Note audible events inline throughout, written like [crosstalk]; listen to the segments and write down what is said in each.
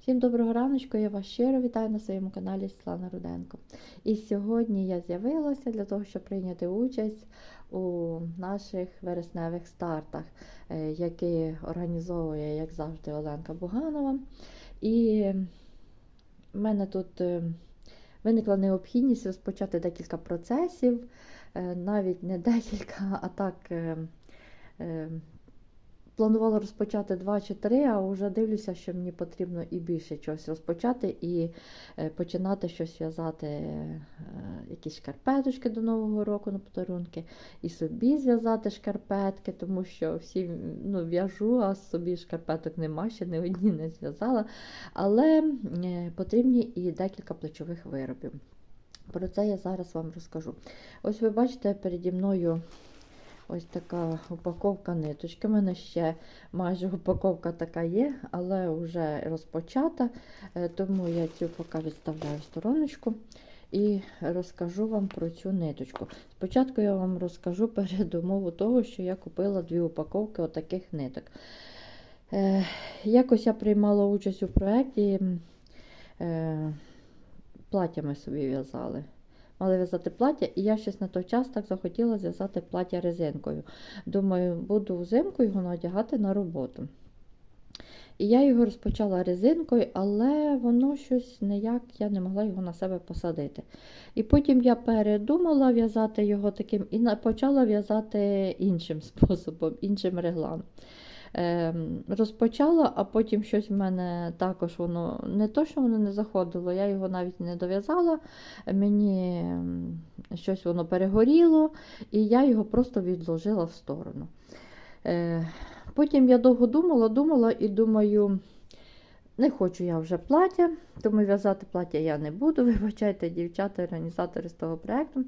Всім доброго раночку, я вас щиро вітаю на своєму каналі Світлана Руденко. І сьогодні я з'явилася для того, щоб прийняти участь у наших вересневих стартах, е, які організовує, як завжди, Оленка Буганова. І в мене тут е, виникла необхідність розпочати декілька процесів, е, навіть не декілька, а так. Планувала розпочати два чи три, а вже дивлюся, що мені потрібно і більше чогось розпочати, і е, починати щось в'язати, е, якісь шкарпеточки до Нового року на подарунки, і собі зв'язати шкарпетки, тому що всі ну, в'яжу, а собі шкарпеток нема, ще не одні не зв'язала. Але е, потрібні і декілька плечових виробів. Про це я зараз вам розкажу. Ось ви бачите переді мною. Ось така упаковка ниточки. У мене ще майже упаковка така є, але вже розпочата, е, тому я цю поки відставляю в стороночку і розкажу вам про цю ниточку. Спочатку я вам розкажу передумову того, що я купила дві упаковки отаких ниток. Е, Якось я приймала участь у проєкті, е, плаття собі в'язали мали в'язати плаття, і я щось на той час так захотіла зв'язати плаття резинкою. Думаю, буду взимку його надягати на роботу. І я його розпочала резинкою, але воно щось ніяк я не могла його на себе посадити. І потім я передумала в'язати його таким і почала в'язати іншим [laughs] способом, іншим регланом. Ем, розпочала, а потім щось в мене також воно не то, що воно не заходило, я його навіть не дов'язала, мені щось воно перегоріло, і я його просто відложила в сторону. Е, потім я довго думала, думала і думаю, не хочу я вже плаття, тому в'язати плаття я не буду. [laughs] Вибачайте, дівчата, організатори з того проєкту.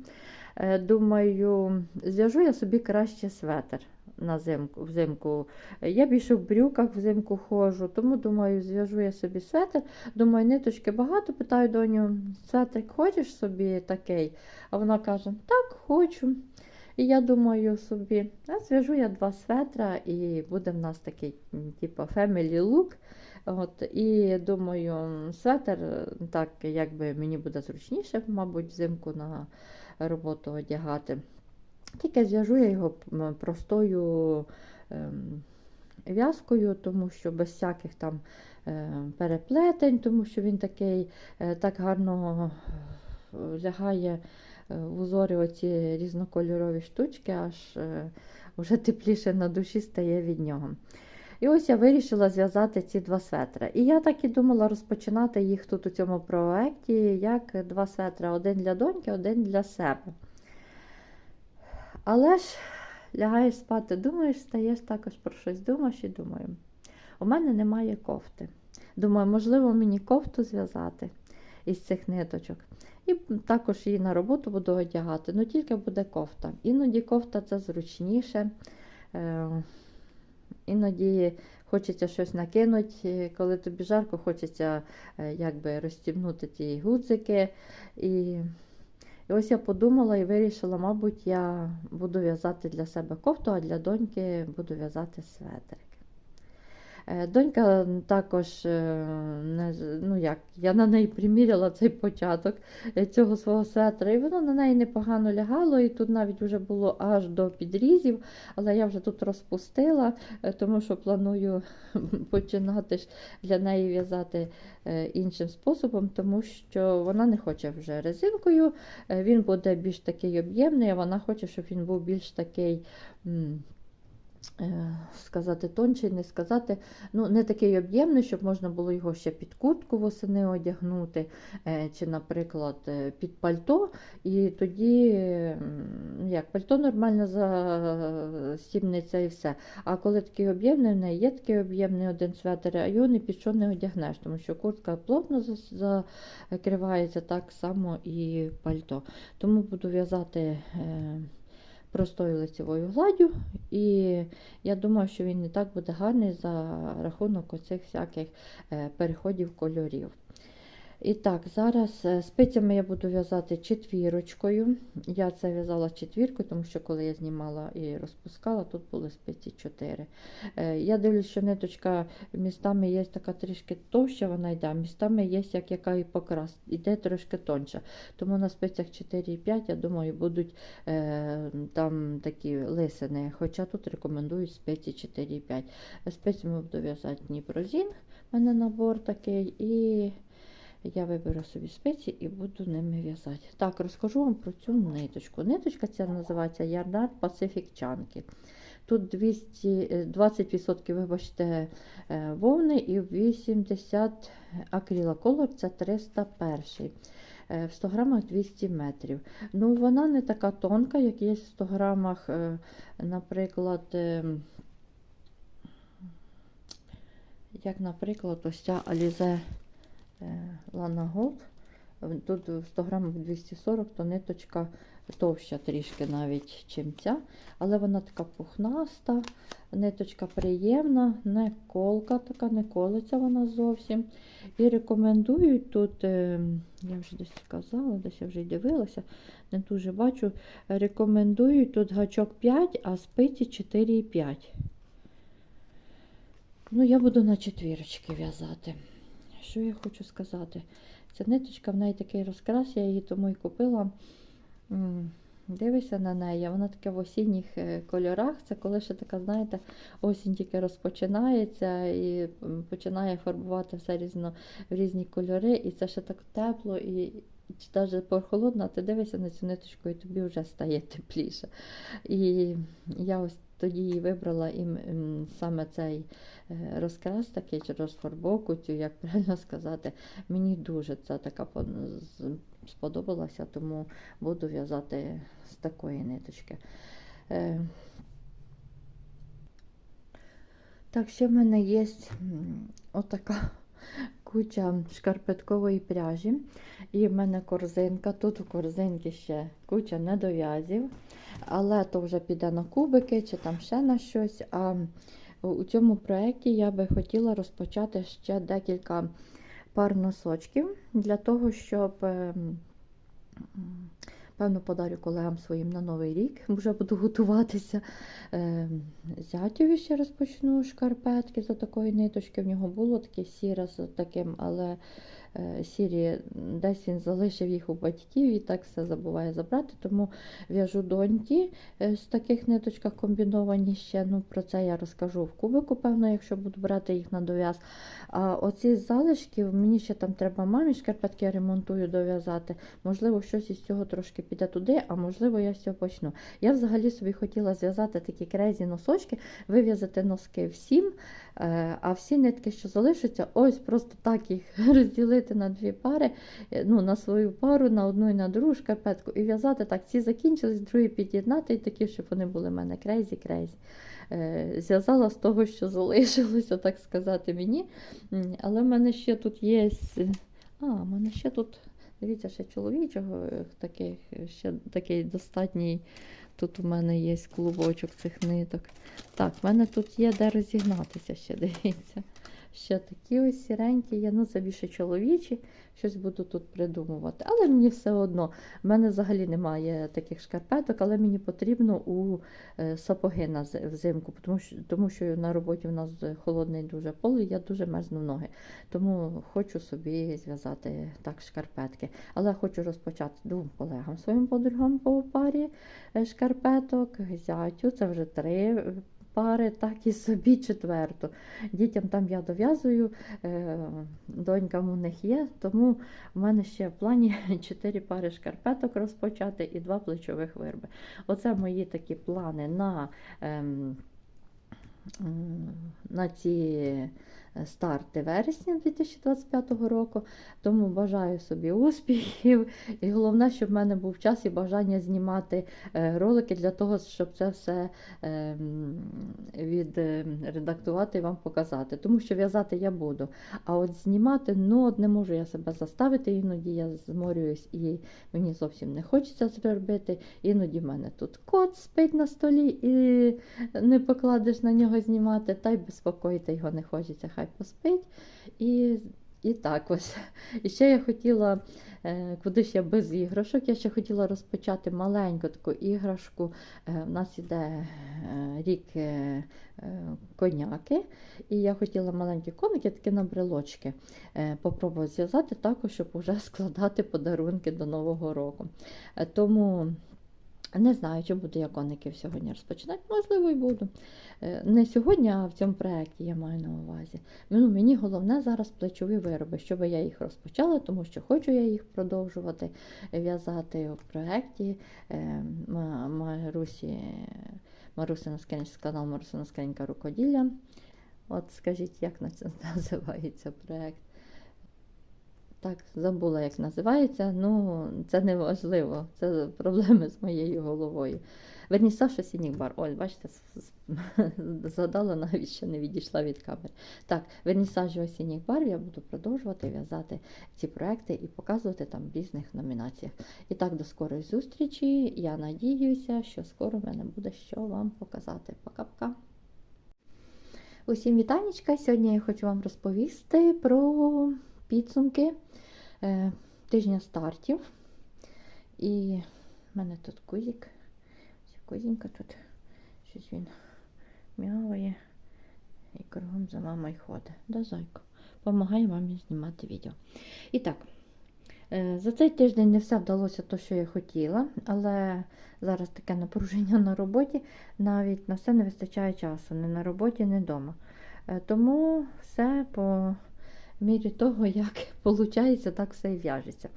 Е, думаю, зв'яжу я собі краще светр на зимку, взимку. Я більше в брюках взимку ходжу, тому думаю, зв'яжу я собі светр. Думаю, ниточки багато. Питаю доню, светрик хочеш собі такий? А вона каже, так, хочу. І я думаю собі, а зв'яжу я два светра, і буде в нас такий, типу, family look. От, І думаю, светр, так, якби мені буде зручніше, мабуть, взимку на роботу одягати. Тільки зв'яжу я його простою ем, в'язкою, тому що без всяких там е, переплетень, тому що він такий е, так гарно лягає в узорі оці різнокольорові штучки, аж е, вже тепліше на душі стає від нього. І ось я вирішила зв'язати ці два светри. І я так і думала розпочинати їх тут у цьому проєкті, як два светри: один для доньки, один для себе. Але ж лягаєш спати, думаєш, стаєш також про щось, думаєш і думаю. У мене немає кофти. Думаю, можливо, мені кофту зв'язати із цих ниточок. І також її на роботу буду одягати. Ну тільки буде кофта. Іноді кофта це зручніше. Е, іноді хочеться щось накинути, коли тобі жарко, хочеться е, якби розстібнути ті гудзики. І і ось я подумала і вирішила, мабуть, я буду в'язати для себе кофту, а для доньки буду в'язати светрик. Е, донька також, е, ну як, я на неї приміряла цей початок е, цього свого светра, і воно на неї непогано лягало, і тут навіть вже було аж до підрізів, але я вже тут розпустила, тому що планую [laughs] починати для неї в'язати іншим способом, тому що вона не хоче вже резинкою, він буде більш такий об'ємний, а вона хоче, щоб він був більш такий. Е, сказати тончий, не сказати, ну, не такий об'ємний, щоб можна було його ще під куртку восени одягнути, е, чи, наприклад, е, під пальто. І тоді, як пальто нормально застібнеться і все. А коли такий об'ємний, в неї є такий об'ємний один светер, а його ні під що не одягнеш, тому що куртка плотно закривається так само і пальто. Тому буду в'язати простою лицевою гладдю, і я думаю, що він не так буде гарний за рахунок оцих всяких е, переходів кольорів. І так, зараз е, спицями я буду в'язати четвірочкою. Я це в'язала четвіркою, тому що коли я знімала і розпускала, тут були спиці 4. Я дивлюсь, що ниточка містами є така трішки товща, вона йде, а містами є як яка і покрас, іде трошки тонша. Тому на спицях 4,5, я думаю, будуть е, там такі лисини. Хоча тут рекомендують спиці 4,5. Спицями буду в'язати Дніпрозін, у мене набор такий. і я виберу собі спиці і буду ними в'язати. Так, розкажу вам про цю ниточку. Ниточка ця називається Yarnard Pacific Chunky. Тут 200, е, 20% вибачте, е, вовни і 80 акріла колор це 301. Е, В 100 грамах 200 метрів. Ну, вона не така тонка, як є в 100 грамах, наприклад, як, наприклад, ось ця Alize Lana Gold. Тут в 100 грамів 240, то ниточка товща трішки навіть, чим ця. Але вона така пухнаста, ниточка приємна, не колка така, не колиться вона зовсім. І рекомендують тут, е, я вже десь казала, десь я вже й дивилася, не дуже бачу. Рекомендують тут гачок 5, а спиці 4,5. Ну, я буду на четвірочки в'язати. Що я хочу сказати? Ця ниточка в неї такий розкрас, я її тому і купила. Дивися на неї, вона така в осінніх е, кольорах. Це коли ще така, знаєте, осінь тільки розпочинається і починає фарбувати все різно в різні кольори, і це ще так тепло, і чи навіть прохолодно, ти дивишся на цю ниточку, і тобі вже стає тепліше. І я ось тоді вибрала і м, м, саме цей е, розкрас, такий чи розфарбовку, цю, як правильно сказати, мені дуже це така сподобалася, тому буду в'язати з такої ниточки. Е, Так, ще в мене є отака куча шкарпеткової пряжі. І в мене корзинка. Тут у корзинці ще куча недов'язів, але то вже піде на кубики чи там ще на щось. А у цьому проєкті я би хотіла розпочати ще декілька пар носочків для того, щоб. Певно, подарю колегам своїм на Новий рік, [laughs] вже буду готуватися. Е, Зятєві ще розпочну шкарпетки за такої ниточки. В нього було таке сіре з таким, але сірі десь він залишив їх у батьків і так все забуває забрати. Тому в'яжу доньки е, з таких ниточках комбіновані ще. Ну, Про це я розкажу в кубику, певно, якщо буду брати їх на дов'яз. А оці залишки, мені ще там треба мамі шкарпетки ремонтую дов'язати. Можливо, щось із цього трошки піде туди, а можливо, я з цього почну. Я взагалі собі хотіла зв'язати такі крезі носочки, вив'язати носки всім, е, а всі нитки, що залишаться, ось просто так їх [laughs] розділити на дві пари, е, ну, на свою пару, на одну і на другу шкарпетку, і в'язати так. Ці закінчились, другі під'єднати, і такі, щоб вони були в мене крейзі-крейзі. Е, Зв'язала з того, що залишилося, так сказати, мені. Але в мене ще тут є. А, в мене ще тут, дивіться, ще чоловічого е, таких, ще такий достатній. Тут у мене є клубочок цих ниток. Так, в мене тут є де розігнатися ще, [laughs] дивіться. Ще такі ось сіренькі є, ну це більше чоловічі, щось буду тут придумувати. Але мені все одно. В мене взагалі немає таких шкарпеток, але мені потрібно у е, сапоги взимку, тому що, тому що на роботі в нас холодний дуже пол, і я дуже мерзну ноги. Тому хочу собі зв'язати так шкарпетки. Але хочу розпочати двом колегам своїм подругам по парі е, шкарпеток, зятю, це вже три пари, так і собі четверту. Дітям там я дов'язую, донька у них є, тому в мене ще в плані [laughs] чотири пари шкарпеток розпочати і два плечових вирби. Оце мої такі плани на, ем, на ці старти вересня 2025 року. Тому бажаю собі успіхів. І головне, щоб в мене був час і бажання знімати е, ролики для того, щоб це все ем, відредактувати і вам показати. Тому що в'язати я буду. А от знімати, ну от не можу я себе заставити, іноді я зморююсь і мені зовсім не хочеться це робити. Іноді в мене тут кот спить на столі і не покладеш на нього знімати, та й безпокоїти його не хочеться, хай поспить. І І так ось. І ще я хотіла, е, куди ж я без іграшок, я ще хотіла розпочати маленьку таку іграшку. Е, У нас іде е, рік е, е, коняки, і я хотіла маленькі коники, такі на брелочки, е, попробувати зв'язати також, щоб вже [laughs] складати подарунки до Нового року. Е, Тому не знаю, чи буду я коників сьогодні розпочинати. Можливо, і буду. Е, Не сьогодні, а в цьому проєкті я маю на увазі. Ну, мені головне зараз плечові вироби, щоб я їх розпочала, тому що хочу я їх продовжувати в'язати в проєкті е, Ма- Марусі, Марусина Скринь- канал Марусина Скринька рукоділля. От скажіть, як на це [laughs] називається проєкт? Так, забула, як називається. Ну, це не важливо. Це проблеми з моєю головою. Вернісаж осінніх бар. Ось, бачите, [laughs] згадала навіть, що не відійшла від камери. Так, вернісажі осінніх я буду продовжувати в'язати ці проекти і показувати там в різних номінаціях. І так, до скорої зустрічі. Я надіюся, що скоро в мене буде що вам показати. Пока-пока. Усім вітанечка! Сьогодні я хочу вам розповісти про підсумки е, тижня стартів. І в мене тут кузик. Кузінька тут щось він м'яває і кругом за мамою ходить. Да, зайка. Помагає мамі знімати відео. І так, е, за цей тиждень не все вдалося те, що я хотіла, але зараз таке напруження на роботі, навіть на все не вистачає часу, не на роботі, не вдома. Е, Тому все по мірі того, як [laughs] виходить, так все і в'яжеться.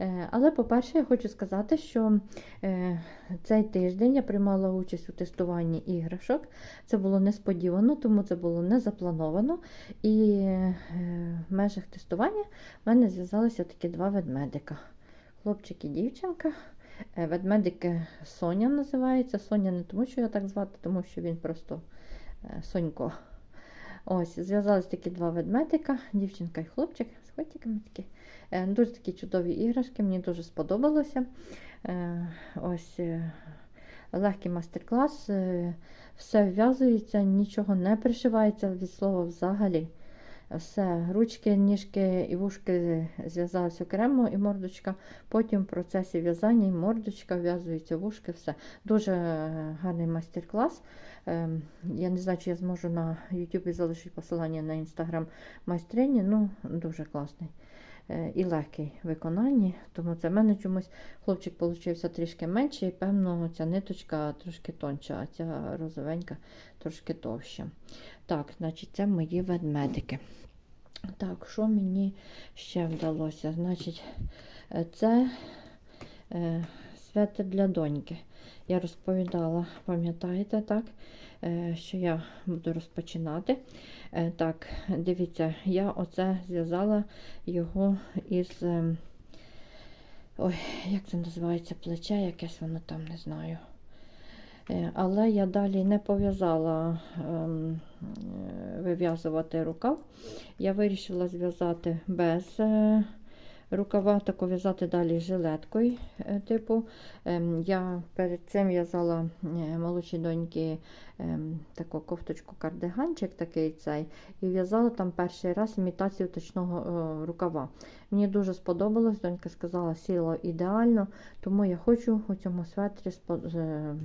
Е, Але, по-перше, я хочу сказати, що е, цей тиждень я приймала участь у тестуванні іграшок. Це було несподівано, тому це було не заплановано. І е, в межах тестування в мене зв'язалися такі два ведмедика. Хлопчик і дівчинка. Ведмедик Соня називається. Соня не тому, що я так звати, тому що він просто Сонько. Ось, зв'язались такі два ведмедика, дівчинка і хлопчик з котиками такі. Е, Дуже такі чудові іграшки, мені дуже сподобалося. Е, Ось е, легкий майстер-клас, е, все вв'язується, нічого не пришивається від слова взагалі. Все, ручки, ніжки і вушки зв'язалися окремо, і мордочка. Потім в процесі в'язання і мордочка в'язується вушки, все. Дуже е, гарний майстер-клас. Ем, Я не знаю, чи я зможу на YouTube залишити посилання на інстаграм майстрині. Ну, дуже класний і легкий в виконанні. Тому це в мене чомусь хлопчик получився трішки менший, і певно, ця ниточка трошки тонша, а ця розовенька трошки товща. Так, значить, це мої ведмедики. Так, що мені ще вдалося? Значить, е, це е, свято для доньки. Я розповідала, пам'ятаєте, так? Е, що я буду розпочинати. Е, Так, дивіться, я оце зв'язала його із. е, Ой, як це називається плече, якесь воно там, не знаю. Але я далі не пов'язала ем, вив'язувати рукав. Я вирішила зв'язати без рукава, тако в'язати далі жилеткою. е, Типу, Ем, я перед цим в'язала молодшій доньки ем, таку кофточку кардиганчик такий цей, і в'язала там перший раз імітацію точного е, рукава. Мені дуже сподобалось, донька сказала, сіло ідеально, тому я хочу у цьому светрі спо- е, е,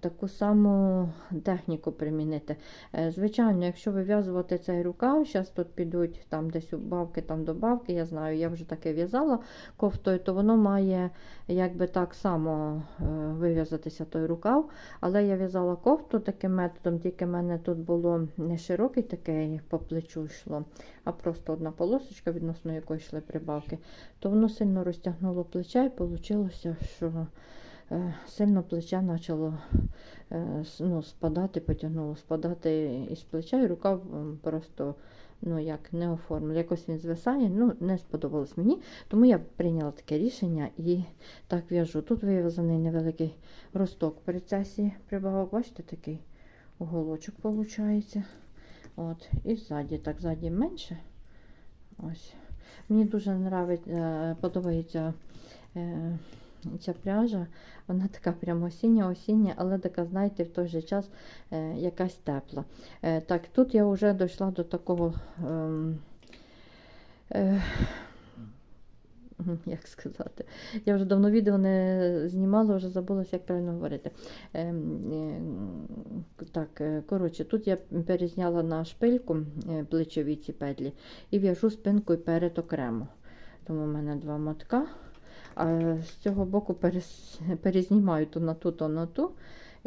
таку саму техніку примінити. Е, Звичайно, якщо вив'язувати цей рукав, зараз тут підуть там десь убавки, там добавки, я знаю, я вже таке в'язала кофтою, то воно має якби так само е, вив'язатися той рукав. Але я в'язала кофту таким методом, тільки в мене тут було не широкий такий по плечу йшло, а просто одна полосочка, відносно якої йшли прибавки, то воно сильно розтягнуло плече і вийшло, що е, сильно плече почало е, ну, спадати, потягнуло спадати із плеча, і рукав м, просто ну, як не оформлений. Якось він звисає, ну, не сподобалось мені, тому я прийняла таке рішення і так в'яжу. Тут вив'язаний невеликий росток при цесі прибавок, бачите, такий уголочок виходить. От, і ззаді, так, ззаді менше. Ось. Мені дуже е, подобається е, ця пряжа. Вона така прямо осіння, осіння, але така, знаєте, в той же час е, якась тепла. Е, так, тут я вже дійшла до такого ем, Е, як сказати, я вже давно відео не знімала, вже забулася, як правильно говорити. Ем, е, так, е, коротше, тут я перезняла на шпильку е, плечові ці петлі і в'яжу спинку і перед окремо. Тому в мене два мотка. З цього боку перезнімаю то на ту, то на ту,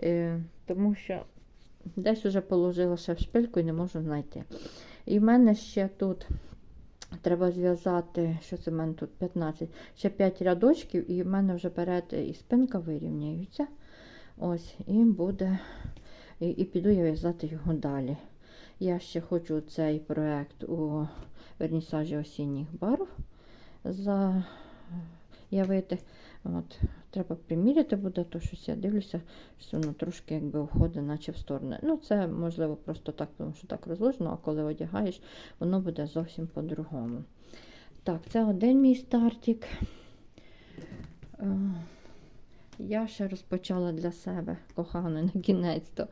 е, тому що десь вже положила ще в шпильку і не можу знайти. І в мене ще тут треба зв'язати, що це в мене тут 15, ще 5 рядочків, і в мене вже перед і спинка вирівняються. Ось, і буде, і, і піду я в'язати його далі. Я ще хочу цей проект у вернісажі осінніх барв заявити. От, треба приміряти буде, то щось я дивлюся, що воно трошки якби уходить, наче в сторону. Ну, це можливо просто так, тому що так розложено, а коли одягаєш, воно буде зовсім по-другому. Так, це один мій стартик. Я ще розпочала для себе, коханої, [laughs] на кінець то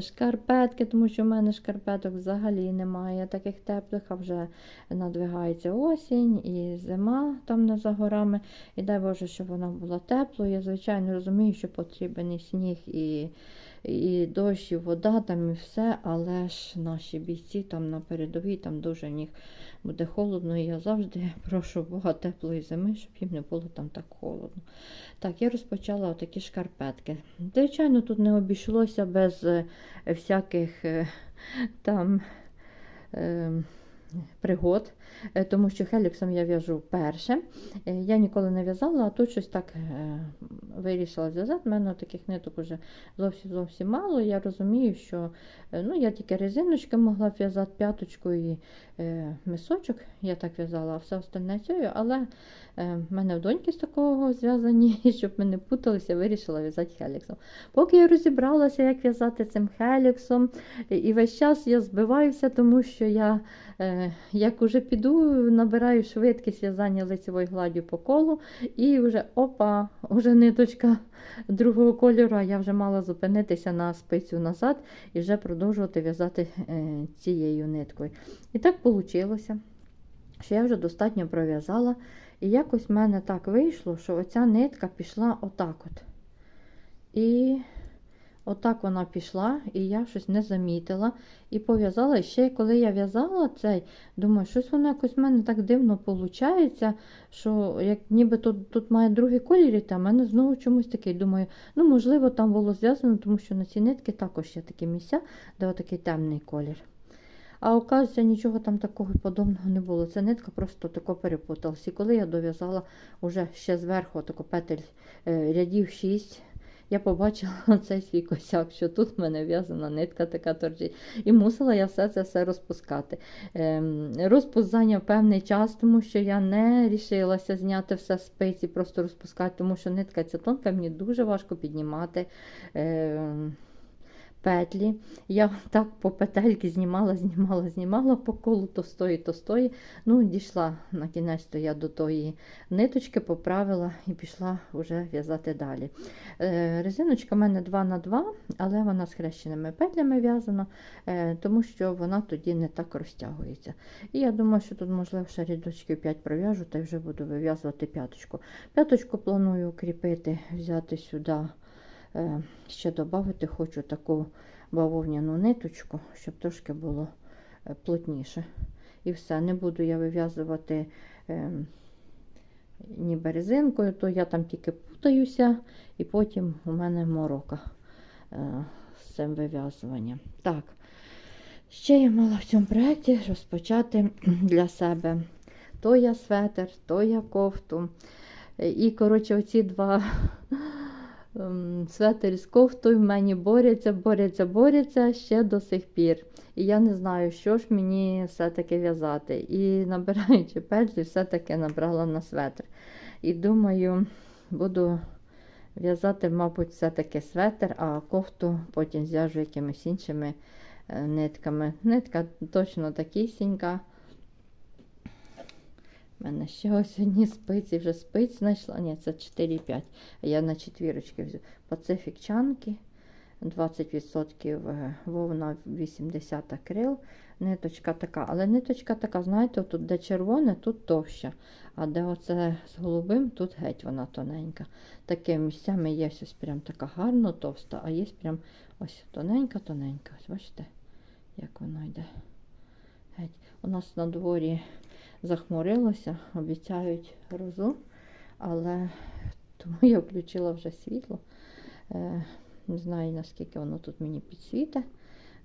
шкарпетки, тому що в мене шкарпеток взагалі немає таких теплих, а вже надвигається осінь і зима там не за горами. І дай Боже, щоб вона була теплою. Я, звичайно, розумію, що потрібен і сніг, і, і дощ, і вода, там і все, але ж наші бійці там на передовій, там дуже в них буде холодно. І я завжди [laughs] прошу Бога теплої зими, щоб їм не було там так холодно. Так, я розпочала отакі шкарпетки. Звичайно, тут не обійшлося без е, всяких е, [laughs] там. Е, Пригод, е, тому що хеліксом я в'яжу вперше. Е, Я ніколи не в'язала, а тут щось так е, вирішила зв'язати. У мене таких ниток уже зовсім зовсім мало. Я розумію, що ну, я тільки резиночки могла в'язати п'яточку і мисочок. Я так в'язала, а все остальне цього. Але в мене в доньки з такого зв'язані, [laughs] щоб ми не путалися, вирішила в'язати хеліксом. Поки я розібралася, як в'язати цим хеліксом, і- і весь час я збиваюся, тому що я. Е, як уже піду, набираю швидкість в'язання лицевою гладдю по колу, і вже опа, вже ниточка [laughs] другого кольору, а я вже мала зупинитися на спицю назад і вже продовжувати в'язати е, цією ниткою. І так вийшло, що я вже достатньо пров'язала. І якось в мене так вийшло, що оця нитка пішла отак от. І Отак вона пішла, і я щось не замітила. І пов'язала. І ще коли я в'язала цей, думаю, щось воно якось в мене так дивно виходить, що як ніби тут, тут має другий колір, а в мене знову чомусь такий. Думаю, ну можливо, там було зв'язано, тому що на ці нитки також є такі місця, де отакий темний колір. А оказується, нічого там такого подобного не було. Ця нитка просто тако перепуталась. І коли я дов'язала уже ще зверху тако петель е, рядів 6, я побачила [laughs] цей свій косяк, що тут в мене в'язана нитка така торчить. І мусила я все це все розпускати. Ем, розпуск зайняв певний час, тому що я не рішилася зняти все спиці, просто розпускати, тому що нитка ця тонка, мені дуже важко піднімати. Петлі. Я так по петельки знімала, знімала, знімала по колу, то стої, то стої. Ну, дійшла на кінець то я до тої ниточки, поправила і пішла вже в'язати далі. Е, резиночка в мене 2 на 2 але вона з хрещеними петлями в'язана, е, тому що вона тоді не так розтягується. І я думаю, що тут, можливо, ще рядочків 5 пров'яжу та вже буду вив'язувати п'яточку. П'яточку планую укріпити, взяти сюди. Е, Ще додати хочу таку бавовняну ниточку, щоб трошки було е, плотніше. І все, не буду я вив'язувати е, ніби резинкою, то я там тільки путаюся, і потім у мене морока е, з цим вив'язуванням. Так, ще я мала в цьому проєкті розпочати [clears throat] для себе то я светер, то я кофту. І, коротше, оці два ем, [laughs] светер з кофтою в мені борються, борються, борються ще до сих пір. І я не знаю, що ж мені все-таки в'язати. І набираючи петлі, все-таки набрала на светр. І думаю, буду в'язати, мабуть, все-таки светр, а кофту потім зв'яжу якимись іншими е, нитками. Нитка точно такісінька. У мене ще ось одні спиці, вже спиць знайшла. Ні, це 4,5. А я на четвірочки взяла. Пацифік чанки. 20% е, вовна 80 акрил. Ниточка така, але ниточка така, знаєте, тут де червоне, тут товща. А де оце з голубим, тут геть вона тоненька. Таке місцями є ось прям така гарно товста, а є прям ось тоненька-тоненька. Ось бачите, як воно йде. Геть. У нас на дворі захмурилося, обіцяють грозу, але тому я включила вже світло. Е, не знаю, наскільки воно тут мені підсвіте,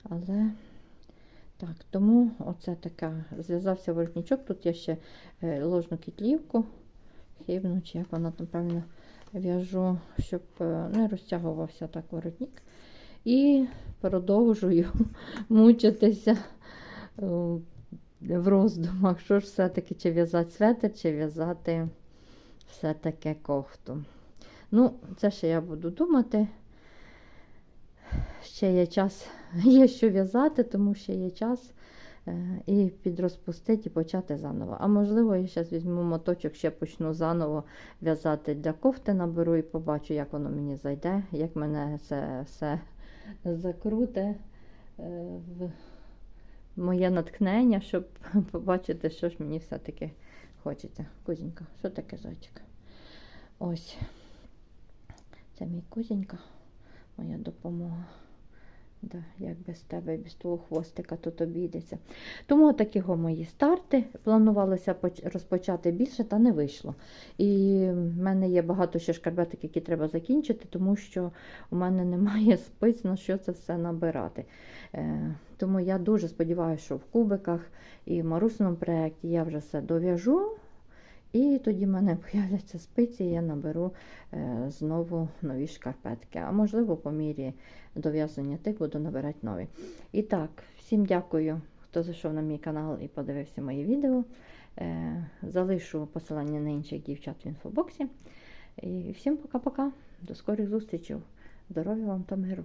але так, тому оце така. Зв'язався воротничок. Тут я ще е, ложну кітлівку, хибну, чи як вона там правильно в'яжу, щоб е, не розтягувався так воротник. І продовжую [laughs] мучитися в роздумах, що ж все-таки, чи в'язати светр, чи в'язати все-таки кофту. Ну, це ще я буду думати. Ще є час, [laughs] є що в'язати, тому ще є час е, і підрозпустити і почати заново. А можливо, я зараз візьму моточок, ще почну заново в'язати для кофти, наберу і побачу, як воно мені зайде, як мене це все закруте е, моє натхнення, щоб [laughs] побачити, що ж мені все-таки хочеться. Кузінька, що таке зайчик? Ось. Це мій кузінька, моя допомога. Да, як без тебе, без твого хвостика тут обійдеться. Тому такі мої старти. Планувалося розпочати більше, та не вийшло. І в мене є багато ще шкарпеток, які треба закінчити, тому що у мене немає [laughs] спиць на що це все набирати. Е, тому я дуже сподіваюся, що в кубиках і в Марусиному проєкті я вже все дов'яжу. І тоді в мене появляться спиці, і я наберу е, знову нові шкарпетки. А можливо, по мірі дов'язання тих буду набирати нові. І так, всім дякую, хто зайшов на мій канал і подивився мої відео. Е, залишу посилання на інших дівчат в інфобоксі. І всім пока-пока. До скорих зустрічей. Здоров'я вам та миру!